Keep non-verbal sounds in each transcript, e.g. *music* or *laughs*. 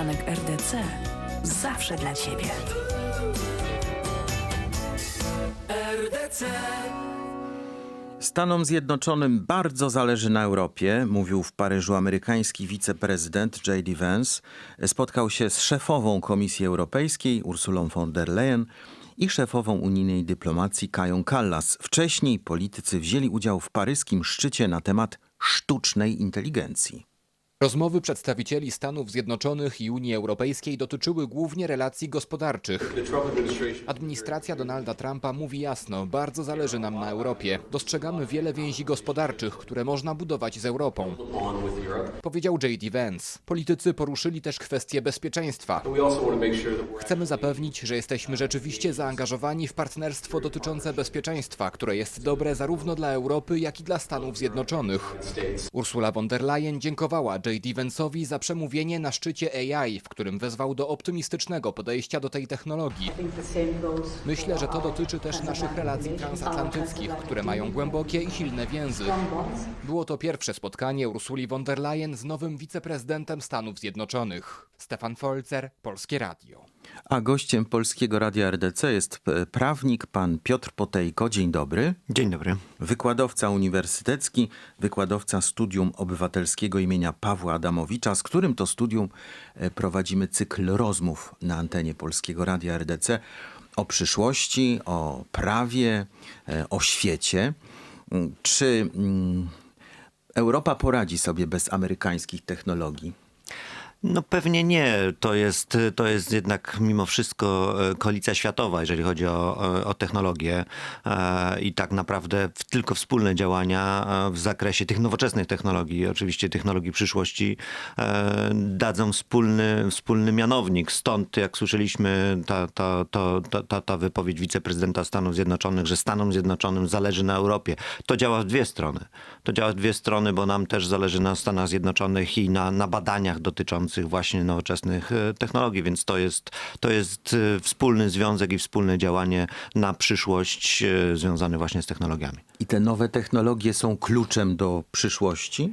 Poranek RDC zawsze dla Ciebie. Stanom Zjednoczonym bardzo zależy na Europie, mówił w Paryżu amerykański wiceprezydent J.D. Vance. Spotkał się z szefową Komisji Europejskiej Ursulą von der Leyen i szefową unijnej dyplomacji Kają Kallas. Wcześniej politycy wzięli udział w paryskim szczycie na temat sztucznej inteligencji. Rozmowy przedstawicieli Stanów Zjednoczonych i Unii Europejskiej dotyczyły głównie relacji gospodarczych. Administracja Donalda Trumpa mówi jasno, bardzo zależy nam na Europie. Dostrzegamy wiele więzi gospodarczych, które można budować z Europą. Powiedział J.D. Vance. Politycy poruszyli też kwestie bezpieczeństwa. Chcemy zapewnić, że jesteśmy rzeczywiście zaangażowani w partnerstwo dotyczące bezpieczeństwa, które jest dobre zarówno dla Europy, jak i dla Stanów Zjednoczonych. Ursula von der Leyen dziękowała J.D. Vance'owi za przemówienie na szczycie AI, w którym wezwał do optymistycznego podejścia do tej technologii. Myślę, że to dotyczy też naszych relacji transatlantyckich, które mają głębokie i silne więzy. Było to pierwsze spotkanie Ursuli von der Leyen z nowym wiceprezydentem Stanów Zjednoczonych. Stefan Folzer, Polskie Radio. A gościem Polskiego Radia RDC jest e, prawnik pan Piotr Potejko. Dzień dobry. Dzień dobry. Wykładowca uniwersytecki, wykładowca studium obywatelskiego imienia Pawła Adamowicza, z którym to studium e, prowadzimy cykl rozmów na antenie Polskiego Radia RDC o przyszłości, o prawie, e, o świecie. Mm, Czy mm, Europa poradzi sobie bez amerykańskich technologii? No pewnie nie. To jest, to jest jednak mimo wszystko e, koalicja światowa, jeżeli chodzi o, o- technologię E, i tak naprawdę tylko wspólne działania e, w zakresie tych nowoczesnych technologii, oczywiście technologii przyszłości, dadzą wspólny, wspólny mianownik. Stąd, jak słyszeliśmy, ta, ta, ta, ta, ta wypowiedź wiceprezydenta Stanów Zjednoczonych, że Stanom Zjednoczonym zależy na Europie. To działa w dwie strony. To działa w dwie strony, bo nam też zależy na Stanach Zjednoczonych i na, na badaniach dotyczących właśnie nowoczesnych e, technologii, więc to jest, to jest e, wspólny związek i wspólne działanie na przyszłość e, związane właśnie z technologiami. I te nowe technologie są kluczem do przyszłości?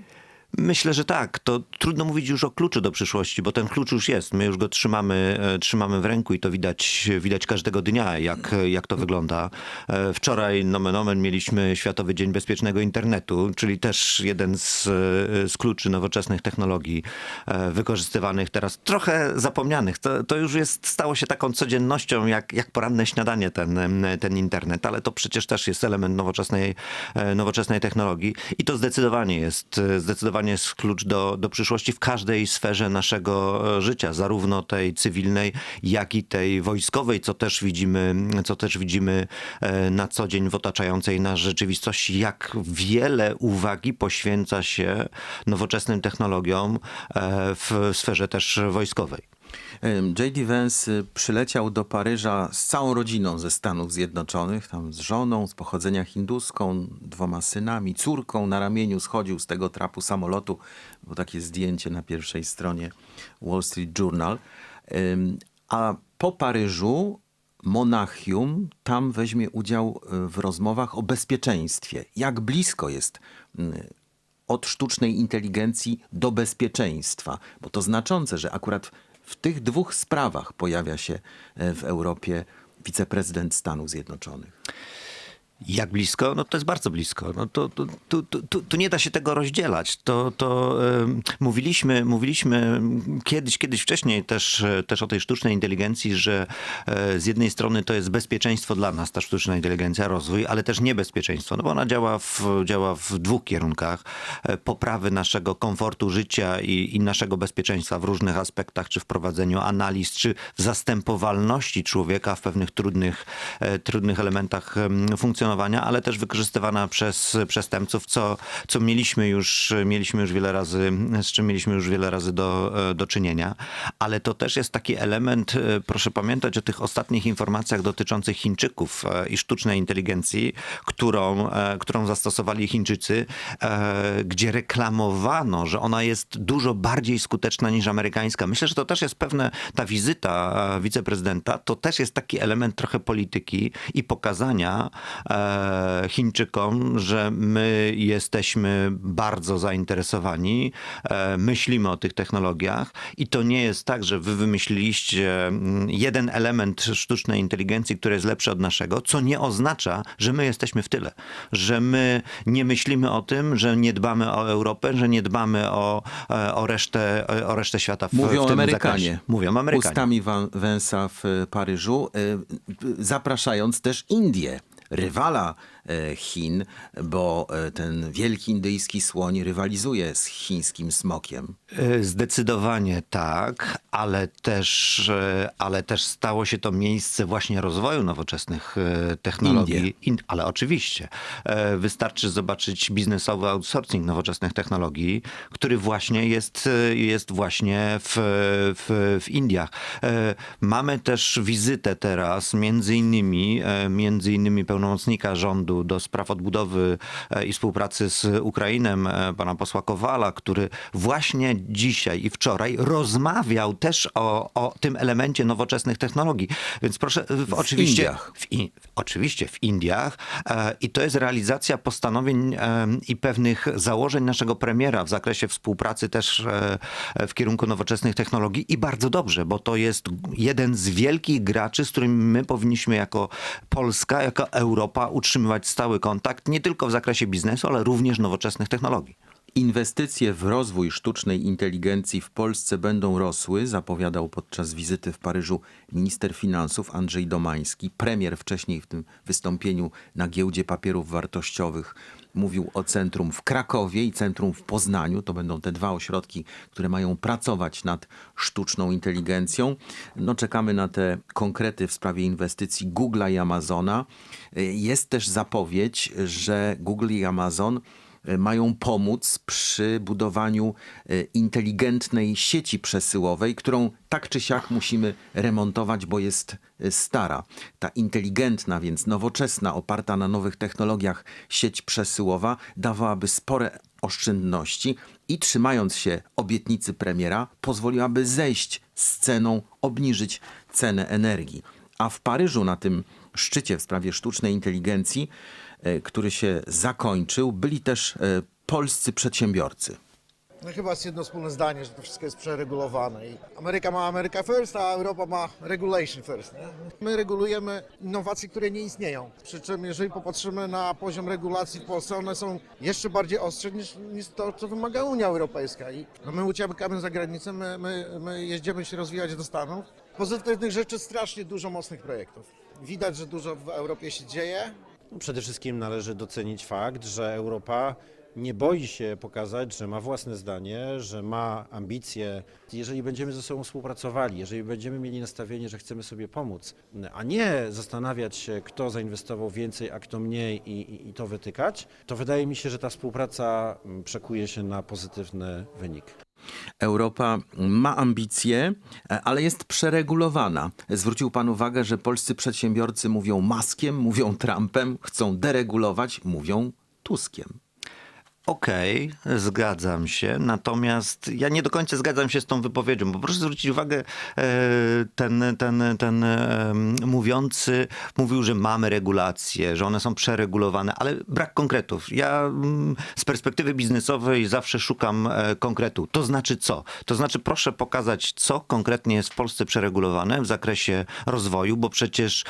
Myślę, że tak. To trudno mówić już o kluczu do przyszłości, bo ten klucz już jest. My już go trzymamy, e, trzymamy w ręku i to widać, widać każdego dnia, jak, jak to wygląda. E, Wczoraj, nomen omen, mieliśmy Światowy Dzień Bezpiecznego Internetu, czyli też jeden z, e, z kluczy nowoczesnych technologii wykorzystywanych teraz, trochę zapomnianych. To, to już jest, stało się taką codziennością, jak, jak poranne śniadanie ten, ten internet, ale to przecież też jest element nowoczesnej, nowoczesnej technologii i to zdecydowanie jest, e, zdecydowanie jest klucz do, do przyszłości w każdej sferze naszego e, życia, zarówno tej cywilnej, jak i tej wojskowej, co też widzimy, co też widzimy e, na co dzień w otaczającej nas rzeczywistości, jak wiele uwagi poświęca się nowoczesnym technologiom e, w sferze też wojskowej. J.D. Vance y, przyleciał do Paryża z całą rodziną ze Stanów Zjednoczonych, tam z żoną z pochodzenia hinduską, dwoma synami, córką na ramieniu schodził z tego trapu samolotu, było takie zdjęcie na pierwszej stronie Wall Street Journal. A po Paryżu Monachium tam weźmie udział y, w rozmowach o bezpieczeństwie. Jak blisko jest y, od sztucznej inteligencji do bezpieczeństwa, bo to znaczące, że akurat w tych dwóch sprawach pojawia się e, w Europie wiceprezydent Stanów Zjednoczonych. Jak blisko? No to jest bardzo blisko. No to, to, tu, tu, tu nie da się tego rozdzielać. To, to em, mówiliśmy, mówiliśmy kiedyś, kiedyś wcześniej też, e, też o tej sztucznej inteligencji, że e, z jednej strony to jest bezpieczeństwo dla nas, ta sztuczna inteligencja, rozwój, ale też niebezpieczeństwo, no bo ona działa w, działa w dwóch kierunkach. E, Poprawy naszego komfortu życia i, i naszego bezpieczeństwa w różnych aspektach, czy w prowadzeniu analiz, czy w zastępowalności człowieka w pewnych trudnych, e, trudnych elementach em, funkcjonowania, ale też wykorzystywana przez przestępców, co, co mieliśmy, już, mieliśmy już wiele razy, z czym mieliśmy już wiele razy do, do czynienia. Ale to też jest taki element, e, proszę pamiętać o tych ostatnich informacjach dotyczących Chińczyków e, i sztucznej inteligencji, którą, e, którą zastosowali Chińczycy, gdzie reklamowano, że ona jest dużo bardziej skuteczna niż amerykańska. Myślę, że to też jest pewne, ta wizyta wiceprezydenta, to też jest taki element trochę polityki i pokazania, Chińczykom, że my jesteśmy bardzo zainteresowani, e, myślimy o tych technologiach i to nie jest tak, że wy wymyśliliście mm, jeden element sztucznej inteligencji, który jest lepszy od naszego, co nie oznacza, że my jesteśmy w tyle, że my nie myślimy o tym, że nie dbamy o Europę, że nie dbamy o, e, o, resztę, o resztę świata w, Mówią w tym Amerykanie. zakresie. Mówią Amerykanie. Ustami Wensa w e, Paryżu, e, zapraszając też Indię, rywala Chin, bo e, ten wielki indyjski słoń rywalizuje z chińskim smokiem. E, Zdecydowanie tak, ale też, e, ale też stało się to miejsce właśnie rozwoju nowoczesnych e, technologii. In, ale oczywiście. E, Wystarczy zobaczyć biznesowy outsourcing nowoczesnych technologii, który właśnie jest, e, jest właśnie w, w, w Indiach. E, Mamy też wizytę teraz między innymi, e, między innymi pełnomocnika rządu do spraw odbudowy e, i współpracy z Ukrainem, e, pana posła Kowala, który właśnie dzisiaj i wczoraj rozmawiał też o, o tym elemencie nowoczesnych technologii. Więc proszę, w, oczywiście, Indiach. w in, oczywiście w Indiach e, i to jest realizacja postanowień e, i pewnych założeń naszego premiera w zakresie współpracy też e, w kierunku nowoczesnych technologii i bardzo dobrze, bo to jest jeden z wielkich graczy, z którymi my powinniśmy jako Polska, jako Europa utrzymywać stały kontakt, nie tylko w zakresie biznesu, ale również nowoczesnych technologii. Inwestycje w rozwój sztucznej inteligencji w Polsce będą rosły, zapowiadał podczas wizyty w Paryżu minister finansów Andrzej Domański. Premier wcześniej w tym wystąpieniu na giełdzie papierów wartościowych mówił o centrum w Krakowie i centrum w Poznaniu. To będą te dwa ośrodki, które mają pracować nad sztuczną inteligencją. No, czekamy na te konkrety w sprawie inwestycji Google'a i Amazona. Jest też zapowiedź, że Google i Amazon mają pomóc przy budowaniu e, inteligentnej sieci przesyłowej, którą tak czy siak musimy remontować, bo jest e, stara. Ta inteligentna, więc nowoczesna, oparta na nowych technologiach sieć przesyłowa dawałaby spore oszczędności i trzymając się obietnicy premiera, pozwoliłaby zejść z ceną, obniżyć cenę energii. A w Paryżu na tym szczycie w sprawie sztucznej inteligencji, e, który się zakończył, byli też e, polscy przedsiębiorcy. No chyba jest jedno wspólne zdanie, że to wszystko jest przeregulowane. I Ameryka ma Ameryka first, a Europa ma regulation first. Nie? My regulujemy innowacje, które nie istnieją. Przy czym jeżeli popatrzymy na poziom regulacji w Polsce, one są jeszcze bardziej ostrze niż, niż to, co wymaga Unia Europejska. I no my uciekamy za granicę, my, my, my jeździmy się rozwijać do Stanów. Pozytywnych rzeczy strasznie dużo mocnych projektów. Widać, że dużo w Europie się dzieje. Przede wszystkim należy docenić fakt, że Europa nie boi się pokazać, że ma własne zdanie, że ma ambicje. Jeżeli będziemy ze sobą współpracowali, jeżeli będziemy mieli nastawienie, że chcemy sobie pomóc, a nie zastanawiać się, kto zainwestował więcej, a kto mniej i, i, i to wytykać, to wydaje mi się, że ta współpraca mm, przekuje się na pozytywny wynik. Europa ma ambicje, ale jest przeregulowana. Zwrócił pan uwagę, że polscy przedsiębiorcy mówią Maskiem, mówią Trumpem, chcą deregulować, mówią Tuskiem. Okej, zgadzam się. Natomiast ja nie do końca zgadzam się z tą wypowiedzią, bo proszę zwrócić uwagę, e, ten, ten, ten e, mówiący mówił, że mamy regulacje, że one są przeregulowane, ale brak konkretów. Ja mm, z perspektywy biznesowej zawsze szukam e, konkretu. To znaczy co? To znaczy proszę pokazać, co konkretnie jest w Polsce przeregulowane w zakresie rozwoju, bo przecież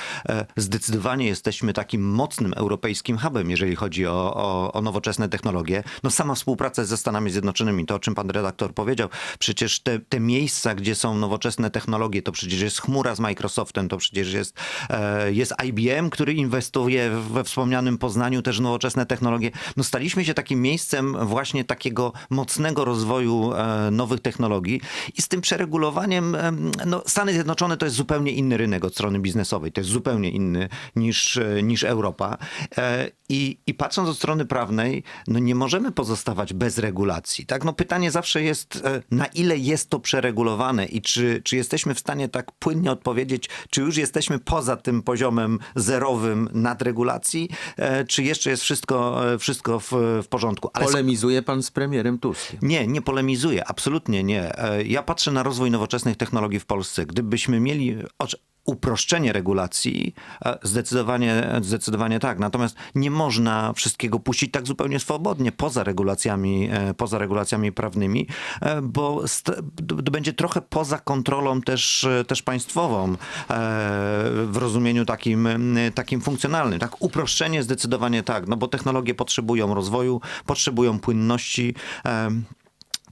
zdecydowanie jesteśmy takim mocnym europejskim hubem, jeżeli chodzi o, o, o nowoczesne technologie. No sama współpraca ze Stanami Zjednoczonymi, to o czym pan redaktor powiedział, przecież te, te miejsca, gdzie są nowoczesne technologie, to przecież jest chmura z Microsoftem, to przecież jest, e, jest IBM, który inwestuje we wspomnianym Poznaniu też nowoczesne technologie. No staliśmy się takim miejscem właśnie takiego mocnego rozwoju e, nowych technologii i z tym przeregulowaniem, em, no Stany Zjednoczone to jest zupełnie inny rynek od strony biznesowej, to jest zupełnie inny niż, niż Europa. E, I, I patrząc od strony prawnej, no nie możemy pozostawać bez regulacji. Tak? No pytanie zawsze jest, e, na ile jest to przeregulowane i czy, czy jesteśmy w stanie tak płynnie odpowiedzieć, czy już jesteśmy poza tym poziomem zerowym nadregulacji, e, czy jeszcze jest wszystko, e, wszystko w, w porządku. Ale Polemizuje pan z premierem Tuskiem. nie, nie polemizuję, absolutnie nie. Ja patrzę na rozwój nowoczesnych technologii w Polsce. Gdybyśmy mieli, uproszczenie regulacji, e, zdecydowanie, zdecydowanie tak. Natomiast nie można wszystkiego puścić tak zupełnie swobodnie poza regulacjami, e, poza regulacjami prawnymi, e, bo będzie trochę poza kontrolą też, też państwową w rozumieniu takim, takim funkcjonalnym. Tak, uproszczenie zdecydowanie tak, no bo technologie potrzebują rozwoju, potrzebują płynności.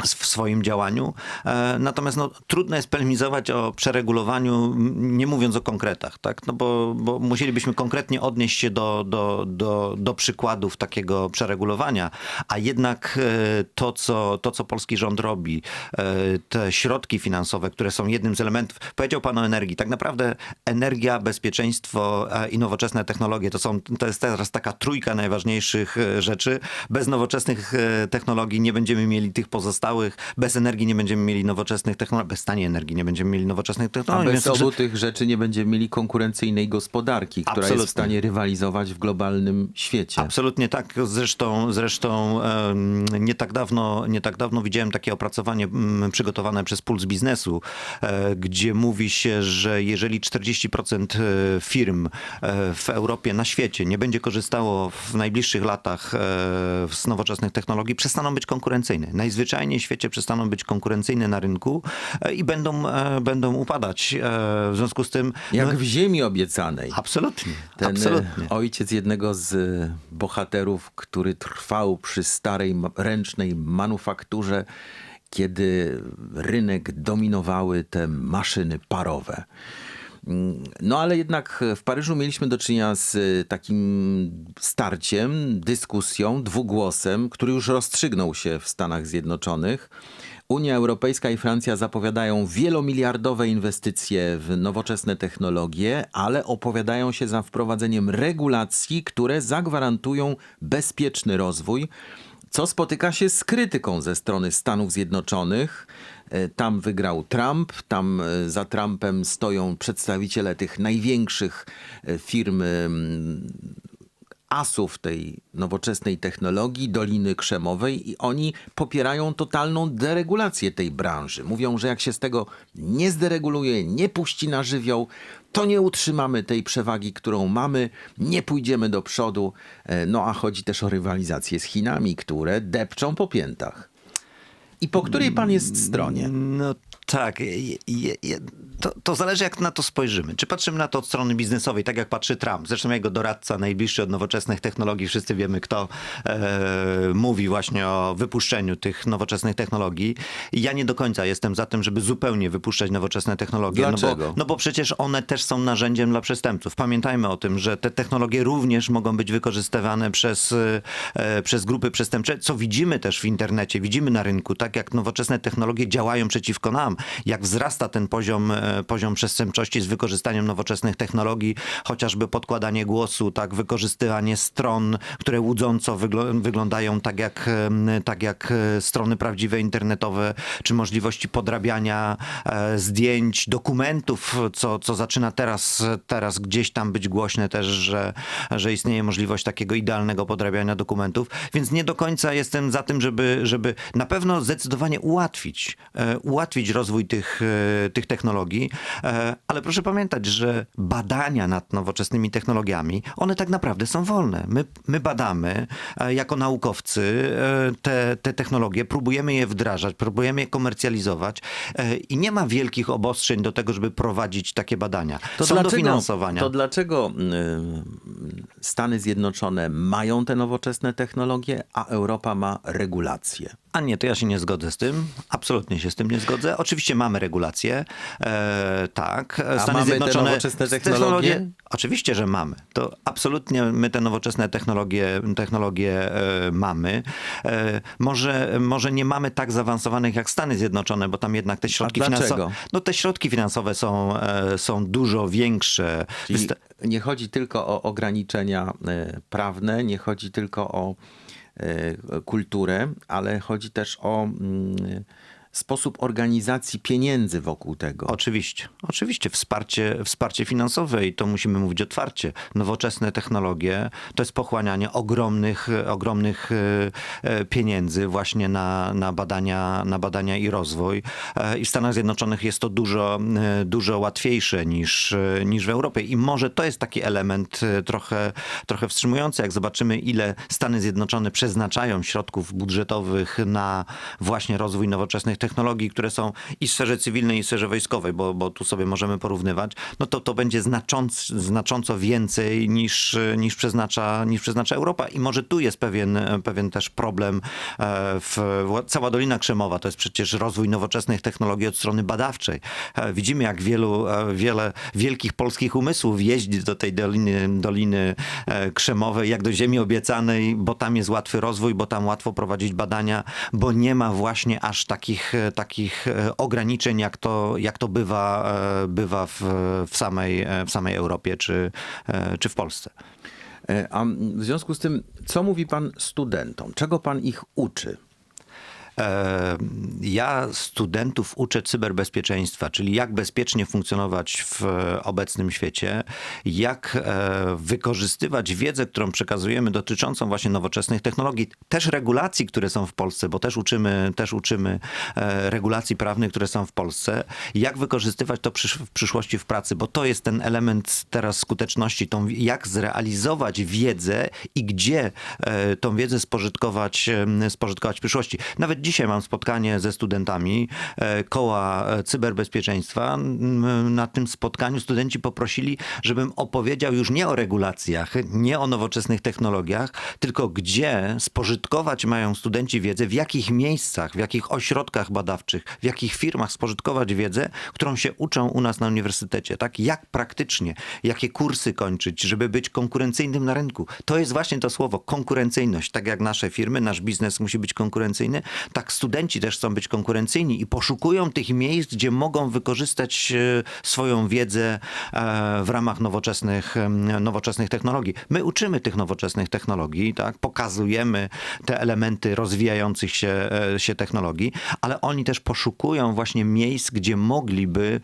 W swoim działaniu. E, Natomiast no, trudno jest polemizować o przeregulowaniu, nie mówiąc o konkretach, tak? no bo, bo musielibyśmy konkretnie odnieść się do, do, do, do przykładów takiego przeregulowania, a jednak e, to co, to, co polski rząd robi, e, te środki finansowe, które są jednym z elementów, powiedział pan o energii, tak naprawdę energia, bezpieczeństwo i nowoczesne technologie to, są, to jest teraz taka trójka najważniejszych rzeczy. Bez nowoczesnych technologii nie będziemy mieli tych pozostałych, bez energii nie będziemy mieli nowoczesnych technologii, bez taniej energii nie będziemy mieli nowoczesnych A technologii. bez Więc- obu tych rzeczy nie będziemy mieli konkurencyjnej gospodarki, która Absolutnie. jest w stanie rywalizować w globalnym świecie. Absolutnie tak. Zresztą, zresztą nie, tak dawno, nie tak dawno widziałem takie opracowanie mm, przygotowane przez Puls Biznesu, e, gdzie mówi się, że jeżeli 40% e, firm e, w Europie, na świecie nie będzie korzystało w najbliższych latach z nowoczesnych technologii, przestaną być konkurencyjne. Najzwyczajniej w świecie przestaną być konkurencyjne na rynku e, i będą, e, będą upadać. E, W związku z tym... Jak no, w ziemi obiecanej. Absolutnie. Ten absolutnie. ojciec jednego z bohaterów, który trwał przy starej ręcznej manufakturze, kiedy rynek dominowały te maszyny parowe. Mm, No ale jednak w Paryżu mieliśmy do czynienia z e, takim starciem, dyskusją, dwugłosem, który już rozstrzygnął się w Stanach Zjednoczonych. Unia Europejska i Francja zapowiadają wielomiliardowe inwestycje w nowoczesne technologie, ale opowiadają się za wprowadzeniem regulacji, które zagwarantują bezpieczny rozwój, co spotyka się z krytyką ze strony Stanów Zjednoczonych. E, Tam wygrał Trump, tam e, za Trumpem stoją przedstawiciele tych największych e, firm em, asów tej nowoczesnej technologii, Doliny Krzemowej i oni popierają totalną deregulację tej branży. Mówią, że jak się z tego nie zdereguluje, nie puści na żywioł, to nie utrzymamy tej przewagi, którą mamy, nie pójdziemy do przodu. E, No a chodzi też o rywalizację z Chinami, które depczą po piętach. I po której pan jest stronie? No tak, je, je, je, to, to zależy jak na to spojrzymy. Czy patrzymy na to od strony biznesowej, tak jak patrzy Trump. Zresztą jego doradca najbliższy od nowoczesnych technologii, wszyscy wiemy kto, e, mówi właśnie o wypuszczeniu tych nowoczesnych technologii. Ja nie do końca jestem za tym, żeby zupełnie wypuszczać nowoczesne technologie. No Dlaczego? bo, no bo przecież one też są narzędziem dla przestępców. Pamiętajmy o tym, że te technologie również mogą być wykorzystywane przez, e, przez grupy przestępcze, co widzimy też w internecie, widzimy na rynku, tak jak nowoczesne technologie działają przeciwko nam, jak wzrasta ten poziom, e, poziom przestępczości z wykorzystaniem nowoczesnych technologii, chociażby podkładanie głosu, tak, wykorzystywanie stron, które łudząco wygl- wyglądają tak jak, tak jak e, strony prawdziwe internetowe, czy możliwości podrabiania e, zdjęć, dokumentów, co, co zaczyna teraz, teraz gdzieś tam być głośne też, że, że istnieje możliwość takiego idealnego podrabiania dokumentów, więc nie do końca jestem za tym, żeby, żeby na pewno zdecydowanie ułatwić, e, ułatwić rozwój tych, e, tych technologii, e, ale proszę pamiętać, że badania nad nowoczesnymi technologiami, one tak naprawdę są wolne. My, my badamy jako naukowcy te, te technologie, próbujemy je wdrażać, próbujemy je komercjalizować i nie ma wielkich obostrzeń do tego, żeby prowadzić takie badania. są dofinansowania. To dlaczego Stany Zjednoczone mają te nowoczesne technologie, a Europa ma regulacje? A nie, to ja się nie zgodzę z tym. Absolutnie się z tym nie zgodzę. Oczywiście mamy regulacje, e, tak. A mamy te nowoczesne technologie? Oczywiście, że mamy. To absolutnie my te nowoczesne technologie, technologie e, mamy. E, może, może nie mamy tak zaawansowanych jak Stany Zjednoczone, bo tam jednak te środki finansowe. No te środki finansowe są, e, są dużo większe. Czyli nie chodzi tylko o ograniczenia e, prawne, nie chodzi tylko o kulturę, ale chodzi też o mm, sposób organizacji pieniędzy wokół tego. Oczywiście, oczywiście. Wsparcie, wsparcie finansowe i to musimy mówić otwarcie. Nowoczesne technologie to jest pochłanianie ogromnych, ogromnych e, e, pieniędzy właśnie na, na, badania, na badania i rozwój. E, I w Stanach Zjednoczonych jest to dużo, dużo łatwiejsze niż, niż w Europie. I może to jest taki element trochę, trochę wstrzymujący, jak zobaczymy, ile Stany Zjednoczone przeznaczają środków budżetowych na właśnie rozwój nowoczesnych technologii, które są i w sferze cywilnej, i w sferze wojskowej, bo, bo tu sobie możemy porównywać, no to to będzie znacząc, znacząco więcej niż, niż, przeznacza, niż przeznacza Europa. I może tu jest pewien, pewien też problem. e, W, cała Dolina Krzemowa to jest przecież rozwój nowoczesnych technologii od strony badawczej. E, Widzimy, jak wielu, e, wiele wielkich polskich umysłów jeździ do tej Doliny, Doliny Krzemowej, jak do ziemi obiecanej, bo tam jest łatwy rozwój, bo tam łatwo prowadzić badania, bo nie ma właśnie aż takich, takich e, ograniczeń, jak to, jak to bywa, e, bywa w, w, samej, e, w samej Europie czy, e, czy w Polsce. E, A w związku z tym, co mówi pan studentom? Czego pan ich uczy? Ja studentów uczę cyberbezpieczeństwa, czyli jak bezpiecznie funkcjonować w obecnym świecie, jak e, wykorzystywać wiedzę, którą przekazujemy dotyczącą właśnie nowoczesnych technologii, też regulacji, które są w Polsce, bo też uczymy, też uczymy e, regulacji prawnych, które są w Polsce, jak wykorzystywać to w przyszłości w pracy, bo to jest ten element teraz skuteczności, tą, jak zrealizować wiedzę i gdzie e, tą wiedzę spożytkować, spożytkować w przyszłości. Nawet dzisiaj mam spotkanie ze studentami e, koła e, cyberbezpieczeństwa. Na tym spotkaniu studenci poprosili, żebym opowiedział już nie o regulacjach, nie o nowoczesnych technologiach, tylko gdzie spożytkować mają studenci wiedzę, w jakich miejscach, w jakich ośrodkach badawczych, w jakich firmach spożytkować wiedzę, którą się uczą u nas na uniwersytecie. Tak? Jak praktycznie, jakie kursy kończyć, żeby być konkurencyjnym na rynku. To jest właśnie to słowo konkurencyjność. Tak jak nasze firmy, nasz biznes musi być konkurencyjny, tak studenci też chcą być konkurencyjni i poszukują tych miejsc, gdzie mogą wykorzystać e, swoją wiedzę e, w ramach nowoczesnych, nowoczesnych technologii. My uczymy tych nowoczesnych technologii, tak? pokazujemy te elementy rozwijających się, e, się technologii, ale oni też poszukują właśnie miejsc, gdzie mogliby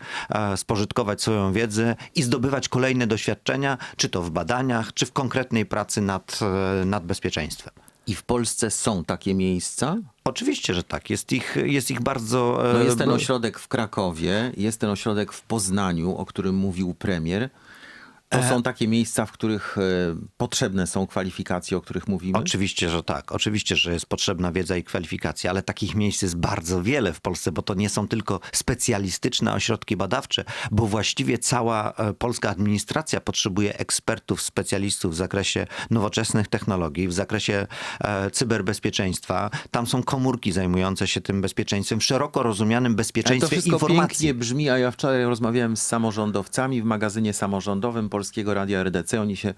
spożytkować swoją wiedzę i zdobywać kolejne doświadczenia, czy to w badaniach, czy w konkretnej pracy nad, nad bezpieczeństwem. I w Polsce są takie miejsca? Oczywiście, że tak. Jest ich, jest ich bardzo. No e, jest ten b- ośrodek w Krakowie, jest ten ośrodek w Poznaniu, o którym mówił premier. To są takie miejsca, w których e, potrzebne są kwalifikacje, o których mówimy? Oczywiście, że tak. Oczywiście, że jest potrzebna wiedza i kwalifikacja, ale takich miejsc jest bardzo wiele w Polsce, bo to nie są tylko specjalistyczne ośrodki badawcze, bo właściwie cała e, polska administracja potrzebuje ekspertów, specjalistów w zakresie nowoczesnych technologii, w zakresie e, cyberbezpieczeństwa. Tam są komórki zajmujące się tym bezpieczeństwem, szeroko rozumianym Ale to bezpieczeństwie wszystko informacji. pięknie brzmi, a ja wczoraj rozmawiałem z samorządowcami w magazynie samorządowym Polskiego Radia RDC. Oni się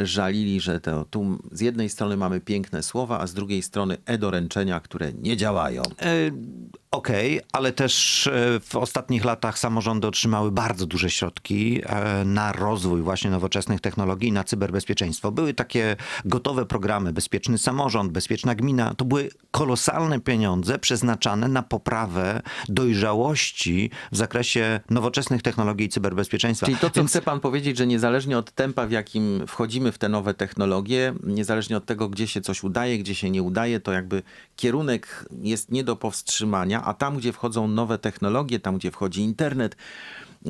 żalili, że to tu z jednej strony mamy piękne słowa, a z drugiej strony e-doręczenia, które nie działają. E, Okej, ale też e, w ostatnich latach samorządy otrzymały bardzo duże środki e, na rozwój właśnie nowoczesnych technologii i na cyberbezpieczeństwo. Były takie gotowe programy, bezpieczny samorząd, bezpieczna gmina. To były kolosalne pieniądze przeznaczane na poprawę dojrzałości w zakresie nowoczesnych technologii i cyberbezpieczeństwa. Czyli to, co Więc- chce pan powiedzieć, że niezależnie od tempa, w jakim wchodzimy w te nowe technologie, niezależnie od tego, gdzie się coś udaje, gdzie się nie udaje, to jakby kierunek jest nie do powstrzymania, a tam, gdzie wchodzą nowe technologie, tam, gdzie wchodzi internet,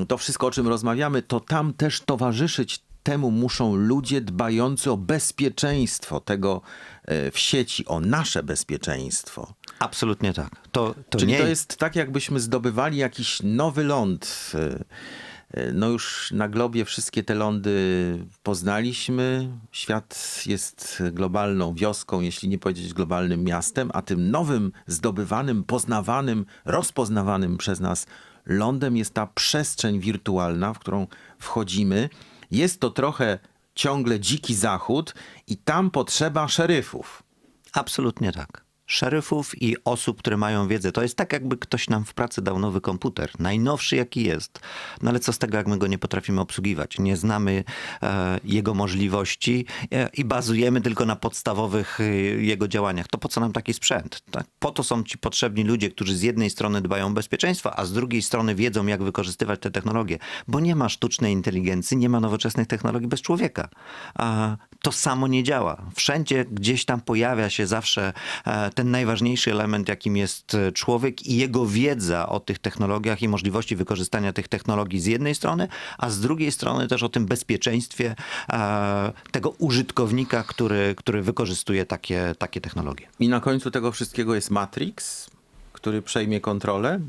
to wszystko, o czym rozmawiamy, to tam też towarzyszyć temu muszą ludzie dbający o bezpieczeństwo tego e, w sieci, o nasze bezpieczeństwo. Absolutnie tak. To, to Czyli nie to jest tak, jakbyśmy zdobywali jakiś nowy ląd. Y, No już na globie wszystkie te lądy poznaliśmy. Świat jest globalną wioską, jeśli nie powiedzieć globalnym miastem, a tym nowym, zdobywanym, poznawanym, rozpoznawanym przez nas lądem jest ta przestrzeń wirtualna, w którą wchodzimy. Jest to trochę ciągle dziki zachód i tam potrzeba szeryfów. Absolutnie tak. Szeryfów i osób, które mają wiedzę. To jest tak, jakby ktoś nam w pracy dał nowy komputer, najnowszy jaki jest. No ale co z tego, jak my go nie potrafimy obsługiwać? Nie znamy e, jego możliwości e, i bazujemy tylko na podstawowych e, jego działaniach. To po co nam taki sprzęt? Tak? Po to są ci potrzebni ludzie, którzy z jednej strony dbają o bezpieczeństwo, a z drugiej strony wiedzą, jak wykorzystywać te technologie. Bo nie ma sztucznej inteligencji, nie ma nowoczesnych technologii bez człowieka. To samo nie działa. Wszędzie gdzieś tam pojawia się zawsze e, ten najważniejszy element, jakim jest e, człowiek i jego wiedza o tych technologiach i możliwości wykorzystania tych technologii z jednej strony, a z drugiej strony też o tym bezpieczeństwie e, tego użytkownika, który, który wykorzystuje takie, takie technologie. I na końcu tego wszystkiego jest Matrix, który przejmie kontrolę.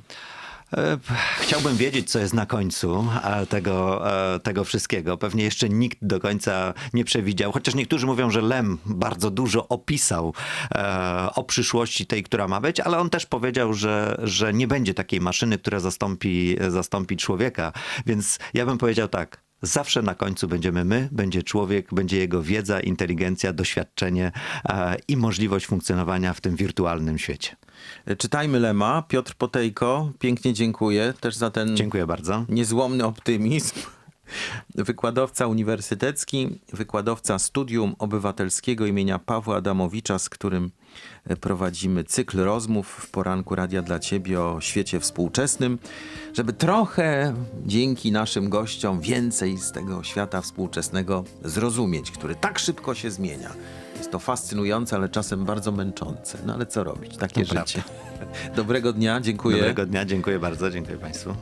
E, Chciałbym wiedzieć, co jest na końcu tego, e, tego wszystkiego. Pewnie jeszcze nikt do końca nie przewidział, chociaż niektórzy mówią, że Lem bardzo dużo opisał e, o przyszłości tej, która ma być, ale on też powiedział, że, że nie będzie takiej maszyny, która zastąpi, zastąpi człowieka. Więc ja bym powiedział tak. Zawsze na końcu będziemy my, będzie człowiek, będzie jego wiedza, inteligencja, doświadczenie i możliwość funkcjonowania w tym wirtualnym świecie. Czytajmy Lema. Piotr Potejko, pięknie dziękuję też za ten Dziękuję bardzo. niezłomny optymizm. *laughs* Wykładowca uniwersytecki, wykładowca Studium Obywatelskiego imienia Pawła Adamowicza, z którym e, prowadzimy cykl rozmów w poranku Radia dla Ciebie o świecie współczesnym, żeby trochę dzięki naszym gościom więcej z tego świata współczesnego zrozumieć, który tak szybko się zmienia. Jest to fascynujące, ale czasem bardzo męczące. No ale co robić? Takie To życie. *laughs* Dobrego dnia, dziękuję. Dobrego dnia, dziękuję bardzo, dziękuję Państwu.